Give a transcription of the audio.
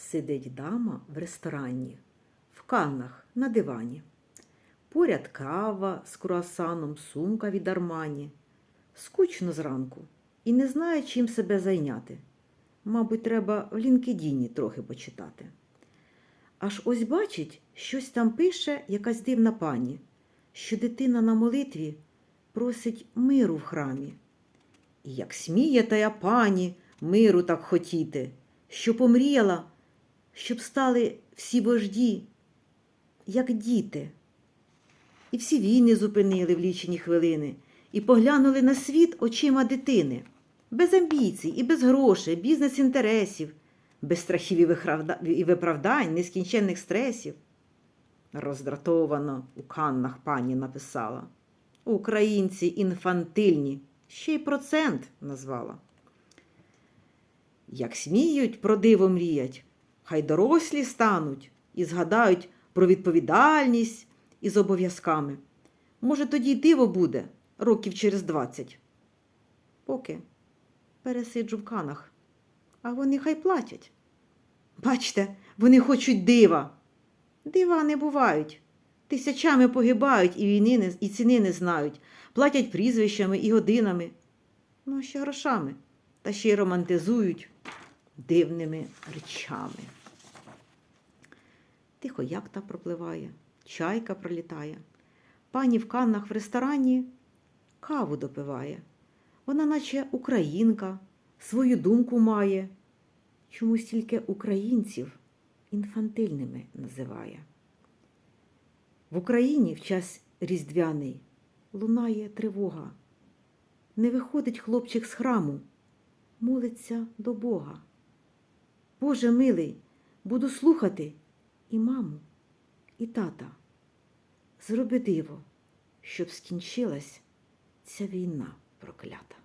Сидить дама в ресторані, в каннах на дивані. Поряд кава з круасаном, сумка від Армані. Скучно зранку і не знає, чим себе зайняти. Мабуть, треба в лінкедіні трохи почитати. Аж ось бачить, щось там пише якась дивна пані, що дитина на молитві просить миру в храмі. І як сміє тая пані миру так хотіти, що помріяла, щоб стали всі вожді, як діти. І всі війни зупинили в лічені хвилини і поглянули на світ очима дитини, без амбіцій і без грошей, бізнес-інтересів, без страхів і виправдань, нескінченних стресів. Роздратовано у каннах пані написала. Українці інфантильні, ще й процент назвала. Як сміють про диво мріять, хай дорослі стануть і згадають про відповідальність із обов'язками. Може, тоді й диво буде років через двадцять. Поки пересиджу в канах, а вони хай платять. Бачте, вони хочуть дива. Дива не бувають. Тисячами погибають і війни не, і ціни не знають, платять прізвищами і годинами, ну ще грошами, та ще й романтизують дивними речами. Тихо яхта пропливає, чайка пролітає. Пані в каннах в ресторані каву допиває. Вона, наче українка, свою думку має. Чомусь тільки українців інфантильними називає. В Україні в час різдвяний лунає тривога. Не виходить хлопчик з храму, молиться до Бога. Боже милий, буду слухати і маму, і тата. Зроби диво, щоб скінчилась ця війна проклята.